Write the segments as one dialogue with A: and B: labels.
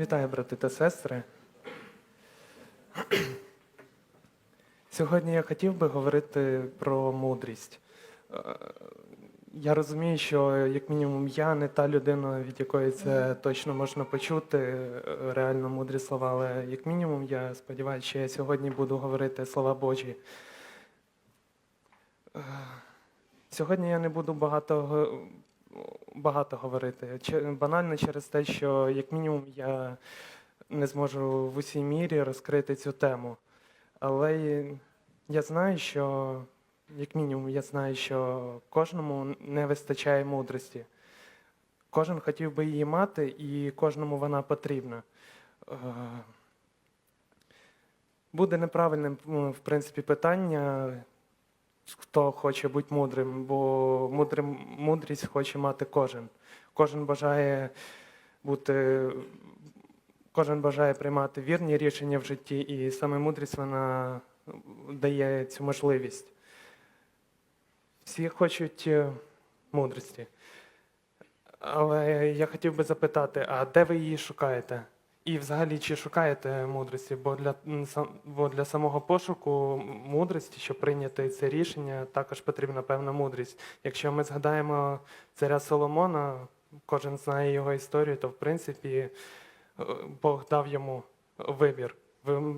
A: Вітаю, брати та сестри. Сьогодні я хотів би говорити про мудрість. Е, Я розумію, що як мінімум я не та людина, від якої це точно можна почути, е, реально мудрі слова, але як мінімум я сподіваюся, що я сьогодні буду говорити слова Божі. Е, Сьогодні я не буду багато, багато говорити. Банально через те, що як мінімум я не зможу в усій мірі розкрити цю тему. Але я знаю, що як мінімум я знаю, що кожному не вистачає мудрості. Кожен хотів би її мати, і кожному вона потрібна. Е, Буде неправильним, в принципі, питання, хто хоче бути мудрим, бо мудрим, мудрість хоче мати кожен. Кожен бажає бути, кожен бажає приймати вірні рішення в житті, і саме мудрість вона дає цю можливість. Всі хочуть е, мудрості. Але я хотів би запитати, а де ви її шукаєте? І взагалі, чи шукаєте мудрості? Бо для, бо для самого пошуку мудрості, щоб прийняти це рішення, також потрібна певна мудрість. Якщо ми згадаємо царя Соломона, кожен знає його історію, то в принципі е, Бог дав йому вибір. Ви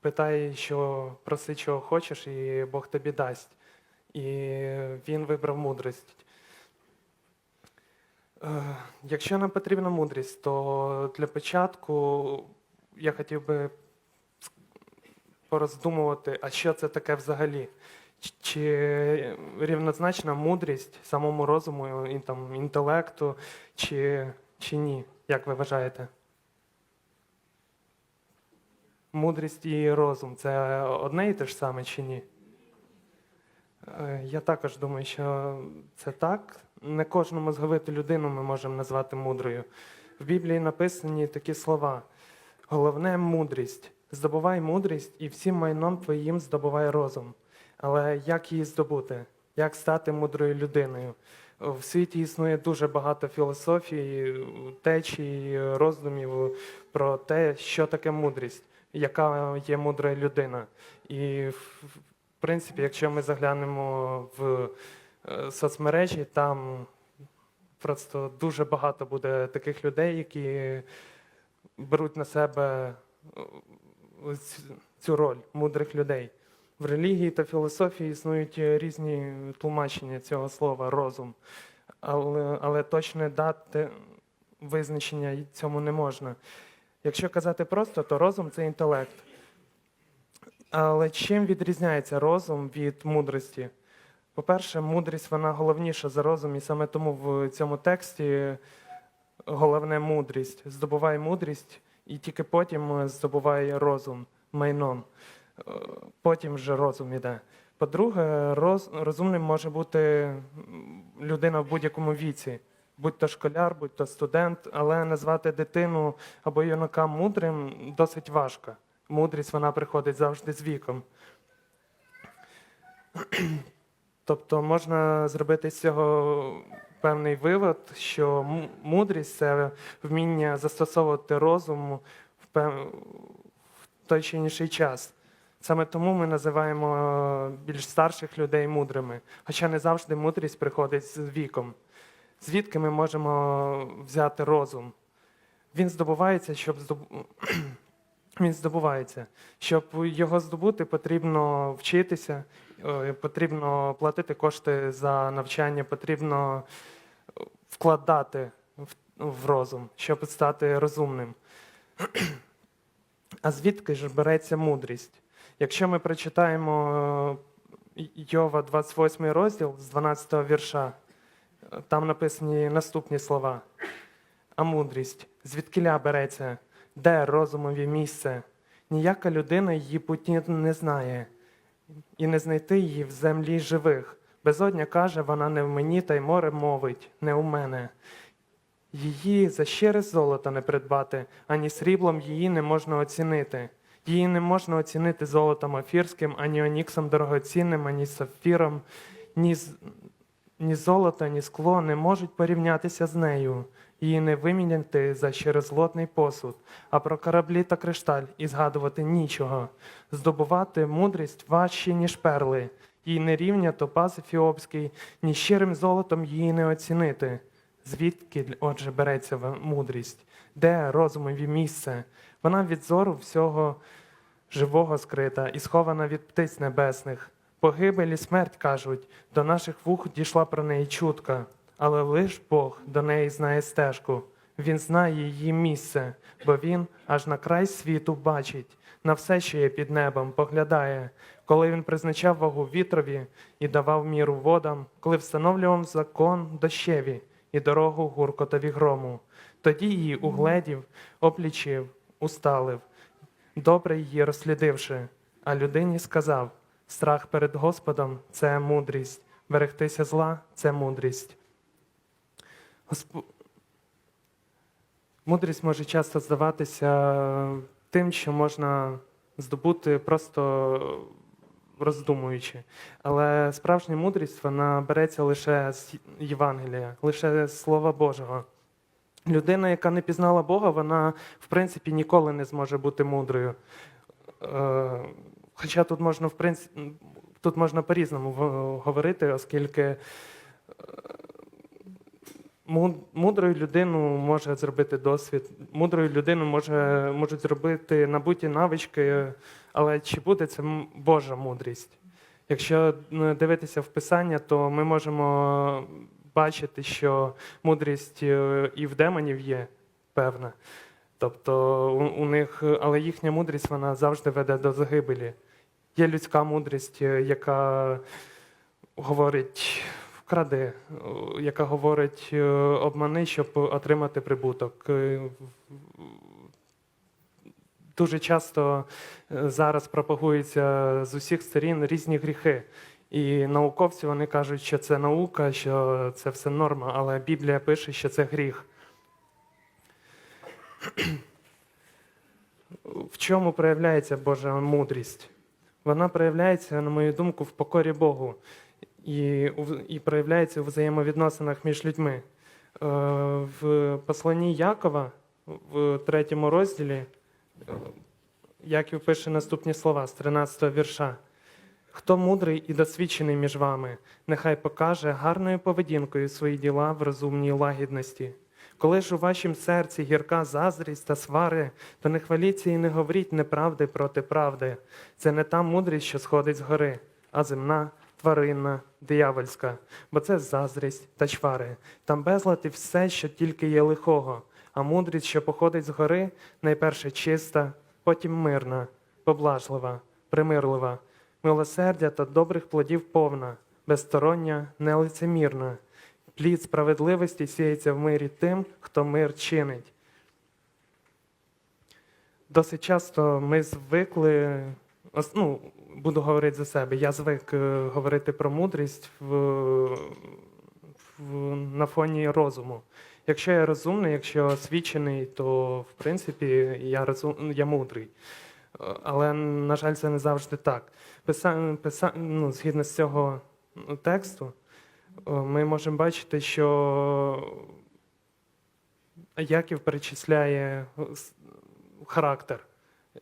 A: питає, що проси, чого хочеш, і Бог тобі дасть. І він вибрав мудрість. Е, Якщо нам потрібна мудрість, то для початку я хотів би пороздумувати, а що це таке взагалі? Чи рівнозначна мудрість самому розуму і там, інтелекту, чи, чи ні? Як ви вважаєте? Мудрість і розум це одне і те ж саме чи ні? Е, Я також думаю, що це так. Не кожну мозговиту людину ми можемо назвати мудрою. В Біблії написані такі слова: головне мудрість. Здобувай мудрість, і всім майном твоїм здобувай розум. Але як її здобути? Як стати мудрою людиною? В світі існує дуже багато філософій, течій, роздумів про те, що таке мудрість, яка є мудра людина. І принципі, якщо ми заглянемо в е, соцмережі, там просто дуже багато буде таких людей, які беруть на себе е, цю роль мудрих людей. В релігії та філософії існують різні тлумачення цього слова розум, але, але точне дати визначення цьому не можна. Якщо казати просто, то розум це інтелект. Але чим відрізняється розум від мудрості? По-перше, мудрість вона головніша за розум, і саме тому в цьому тексті головне мудрість. Здобувай мудрість, і тільки потім здобувай розум майном. Потім вже розум іде. По-друге, роз, розумним може бути людина в будь-якому віці, будь то школяр, будь то студент, але назвати дитину або юнака мудрим досить важко. Мудрість вона приходить завжди з віком. Тобто можна зробити з цього певний вивод, що мудрість це вміння застосовувати розум в, пев... в той чи інший час. Саме тому ми називаємо е, більш старших людей мудрими. Хоча не завжди мудрість приходить з віком. Звідки ми можемо взяти розум? Він здобувається, щоб здоб... він здобувається. Щоб його здобути, потрібно вчитися, е, потрібно платити кошти за навчання, потрібно е, вкладати в, розум, щоб стати розумним. А звідки ж береться мудрість? Якщо ми прочитаємо е, Йова 28 розділ з 12 вірша, там написані наступні слова. А мудрість, звідкиля береться, де розумові місце? Ніяка людина її путі не знає, і не знайти її в землі живих. Безодня каже, вона не в мені, та й море мовить, не у мене. Її за щире золото не придбати, ані сріблом її не можна оцінити. Її не можна оцінити золотом афірським, ані оніксом дорогоцінним, ані сапфіром, ні, ні золото, ні скло не можуть порівнятися з нею, її не виміняти за щирозлотний посуд, а про кораблі та кришталь і згадувати нічого. Здобувати мудрість важче, ніж перли, їй не рівня топаз ефіопський, ні щирим золотом її не оцінити. Звідки, отже, береться мудрість? Де розумові місце? Вона від зору всього живого скрита і схована від птиць небесних. Погибель і смерть кажуть, до наших вух дійшла про неї чутка, але лиш Бог до неї знає стежку. Він знає її місце, бо він аж на край світу бачить, на все, що є під небом, поглядає, коли він призначав вагу вітрові і давав міру водам, коли встановлював закон дощеві і дорогу гуркотові грому. Тоді її угледів, оплічив, усталив, добре її розслідивши, а людині сказав: страх перед Господом це мудрість, берегтися зла це мудрість. Госп... Мудрість може часто здаватися тим, що можна здобути просто роздумуючи. Але справжня мудрість вона береться лише з Євангелія, лише з Слова Божого. Людина, яка не пізнала Бога, вона в принципі ніколи не зможе бути мудрою. Хоча тут можна, в принципі, тут можна по-різному говорити, оскільки е, мудрою людину може зробити досвід, мудрою людину може, можуть зробити набуті навички, але чи буде це Божа мудрість? Якщо дивитися в Писання, то ми можемо бачити, що мудрість е, і в демонів є певна. Тобто у, у них, але їхня мудрість вона завжди веде до загибелі. Є людська мудрість, е, яка говорить вкради, яка говорить е, обмани, щоб отримати прибуток. Е, Дуже часто е, зараз пропагуються з усіх сторін різні гріхи. І науковці вони кажуть, що це наука, що це все норма, але Біблія пише, що це гріх. В чому проявляється Божа мудрість? Вона проявляється, на мою думку, в покорі Богу і, і проявляється у взаємовідносинах між людьми. Е, В посланні Якова, в третьому розділі, е, Яків пише наступні слова з 13 вірша. Хто мудрий і досвідчений між вами, нехай покаже гарною поведінкою свої діла в розумній лагідності. Коли ж у вашім серці гірка заздрість та свари, то не хваліться і не говоріть неправди проти правди. Це не та мудрість, що сходить з гори, а земна, тваринна, диявольська, бо це заздрість та чвари. Там безлад і все, що тільки є лихого, а мудрість, що походить з гори, найперше чиста, потім мирна, поблажлива, примирлива, милосердя та добрих плодів повна, безстороння, нелицемірна. Плід справедливості сіється в мирі тим, хто мир чинить. Досить часто ми звикли, ну, буду говорити за себе, я звик е, говорити про мудрість в, в, на фоні розуму. Якщо я розумний, якщо освічений, то в принципі я, розум, я мудрий. Але, на жаль, це не завжди так. Писа, писа, ну, згідно з цього тексту, ми можемо бачити, що Яків перечисляє е, характер,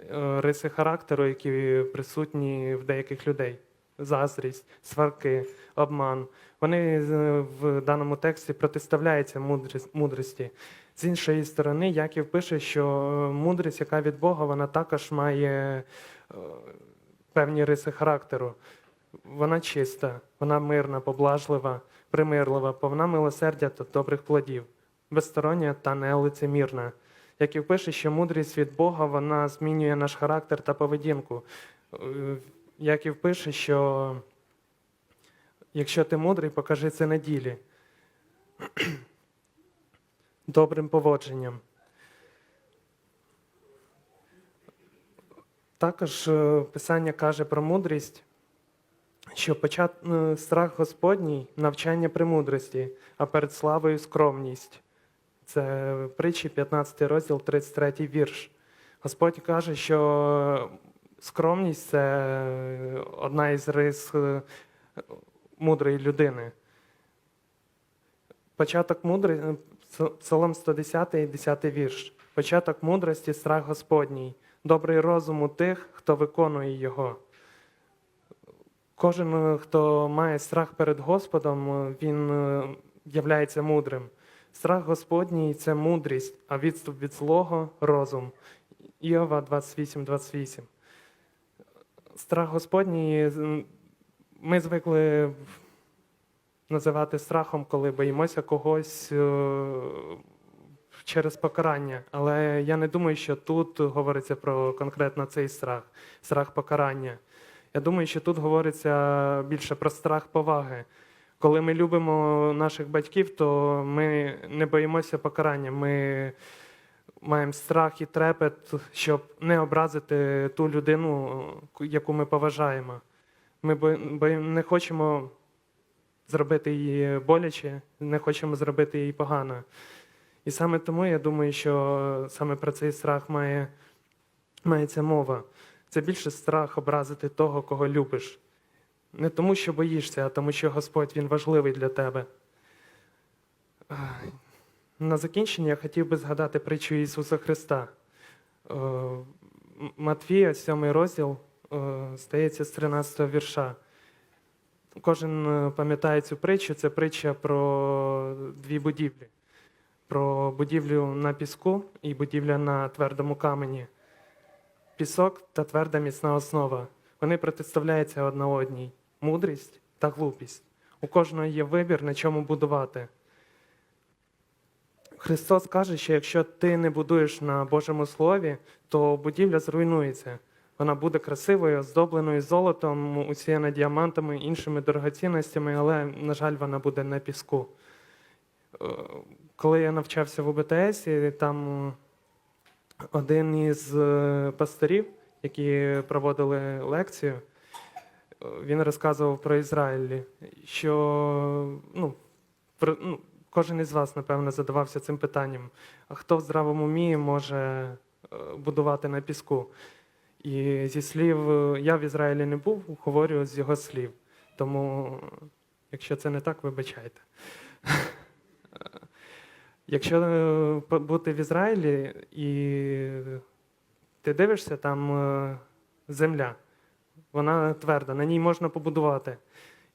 A: е, риси характеру, які присутні в деяких людей. Заздрість, сварки, обман. Вони е, в даному тексті протиставляються мудрості. З іншої сторони, Яків пише, що е, мудрість, яка від Бога, вона також має е, певні риси характеру. Вона чиста, вона мирна, поблажлива, примирлива, повна милосердя та добрих плодів, безстороння та нелицемірна. Як і пише, що мудрість від Бога вона змінює наш характер та поведінку. Е, Як і пише, що якщо ти мудрий, покажи це на ділі. Добрим поводженням. Також е, Писання каже про мудрість, що почат... е, страх Господній навчання премудрості, а перед славою скромність. Це притчі 15 розділ, 33 вірш. Господь каже, що скромність це одна із рис е, мудрої людини. Початок мудрості, Псалом 110, 10 вірш. Початок мудрості страх Господній, добрий розум у тих, хто виконує його. Кожен, е, хто має страх перед Господом, е, він е, являється мудрим. Страх Господній це мудрість, а відступ від злого розум. Іова 28, 28. Страх Господній ми звикли називати страхом, коли боїмося когось через покарання. Але я не думаю, що тут говориться про конкретно цей страх, страх покарання. Я думаю, що тут говориться більше про страх поваги. Коли ми любимо наших батьків, то ми не боїмося покарання. Ми маємо страх і трепет, щоб не образити ту людину, яку ми поважаємо. Ми не хочемо зробити її боляче, не хочемо зробити її погано. І саме тому я думаю, що саме про цей страх має, мається мова. Це більше страх образити того, кого любиш. Не тому, що боїшся, а тому, що Господь Він важливий для тебе. На закінчення я хотів би згадати притчу Ісуса Христа. Матвія, 7 розділ, здається, з 13 вірша. Кожен е, пам'ятає цю притчу. Це притча про дві будівлі: про будівлю на піску і будівля на твердому камені. Пісок та тверда міцна основа. Вони протиставляються одна одній: мудрість та глупість. У кожного є вибір, на чому будувати. Христос каже, що якщо ти не будуєш на Божому Слові, то будівля зруйнується. Вона буде красивою, оздобленою золотом, усіяна діамантами, іншими дорогоцінностями, але, на жаль, вона буде на піску. Е, Коли я навчався в УБТС, там один із е, пасторів, які проводили лекцію, е, він розказував про Ізраїль, що ну, про, ну, кожен із вас, напевно, задавався цим питанням: а хто в здравому умі може е, будувати на піску? І зі слів, я в Ізраїлі не був, говорю з його слів. Тому, якщо це не так, вибачайте. Якщо е, бути в Ізраїлі і ти дивишся, там е, земля, вона тверда, на ній можна побудувати.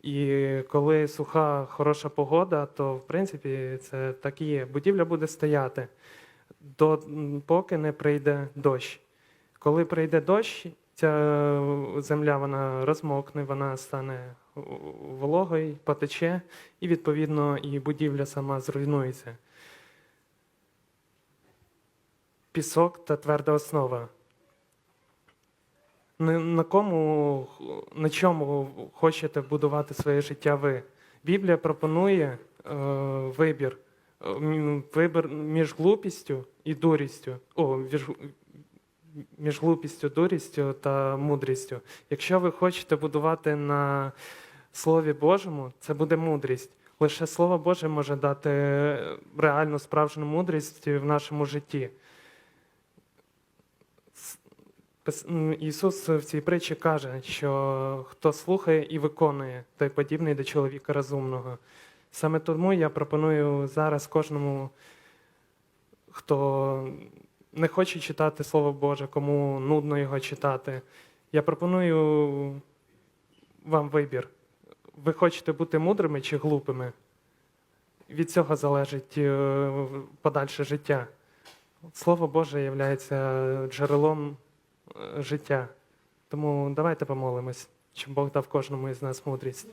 A: І коли суха, хороша погода, то в принципі це так і є. Будівля буде стояти, до, поки не прийде дощ. Коли прийде дощ, ця е, земля вона розмокне, вона стане вологою, потече, і відповідно і будівля сама зруйнується. Пісок та тверда основа. На, кому, на чому хочете будувати своє життя ви? Біблія пропонує е, вибір. Е, Вибір між глупістю і дурістю. О, між, між глупістю, дурістю та мудрістю. Якщо ви хочете будувати на Слові Божому, це буде мудрість. Лише Слово Боже може дати реальну справжню мудрість в нашому житті. Ісус в цій притчі каже, що хто слухає і виконує, той подібний до чоловіка розумного. Саме тому я пропоную зараз кожному, хто не хоче читати Слово Боже, кому нудно його читати. Я пропоную вам вибір. Ви хочете бути мудрими чи глупими? Від цього залежить е, подальше життя. Слово Боже є джерелом життя. Тому давайте помолимось, щоб Бог дав кожному із нас мудрість.